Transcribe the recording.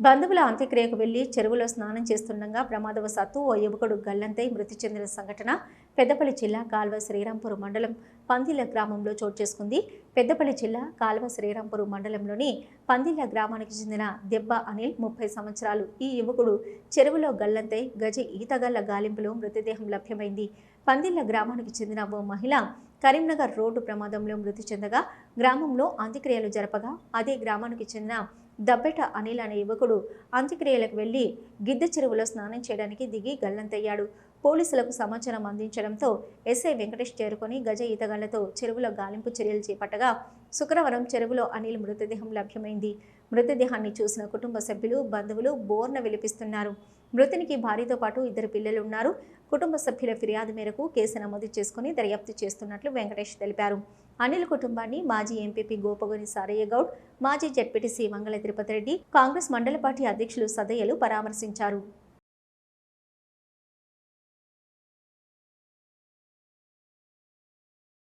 బంధువుల అంత్యక్రియకు వెళ్ళి చెరువులో స్నానం చేస్తుండగా ప్రమాదవశాత్తు ఓ యువకుడు గల్లంతై మృతి చెందిన సంఘటన పెద్దపల్లి జిల్లా కాల్వ శ్రీరాంపూర్ మండలం పందిల గ్రామంలో చోటు చేసుకుంది. పెద్దపల్లి జిల్లా కాల్వ శ్రీరాంపూర్ మండలంలోని పందిల గ్రామానికి చెందిన దెబ్బ అనిల్ ముప్పై సంవత్సరాలు. ఈ యువకుడు చెరువులో గల్లంతై గజ ఈతగల్ల గాలింపులో మృతదేహం లభ్యమైంది. పందిళ్ళ గ్రామానికి చెందిన ఓ మహిళ కరీంనగర్ రోడ్డు ప్రమాదంలో మృతి చెందగా గ్రామంలో అంత్యక్రియలు జరపగా అదే గ్రామానికి చెందిన దబ్బెట అనిల్ అనే యువకుడు అంత్యక్రియలకు వెళ్ళి గిద్దె చెరువులో స్నానం చేయడానికి దిగి గల్లంతయ్యాడు. పోలీసులకు సమాచారం అందించడంతో ఎస్ఐ వెంకటేష్ చేరుకొని గజ ఈతగాళ్ళతో చెరువులో గాలింపు చర్యలు చేపట్టగా శుక్రవారం చెరువులో అనిల్ మృతదేహం లభ్యమైంది. మృతదేహాన్ని చూసిన కుటుంబ సభ్యులు బంధువులు బోర్న విలిపిస్తున్నారు. మృతునికి భార్యతో పాటు ఇద్దరు పిల్లలు ఉన్నారు. కుటుంబ సభ్యుల ఫిర్యాదు మేరకు కేసు నమోదు చేసుకుని దర్యాప్తు చేస్తున్నట్లు వెంకటేష్ తెలిపారు. అనిల్ కుటుంబాన్ని మాజీ ఎంపీపీ గోపగోని సారయ్య గౌడ్ మాజీ జడ్పీటీసీ మంగళ తిరుపతి రెడ్డి కాంగ్రెస్ మండల పార్టీ అధ్యక్షులు సదయ్యలు పరామర్శించారు.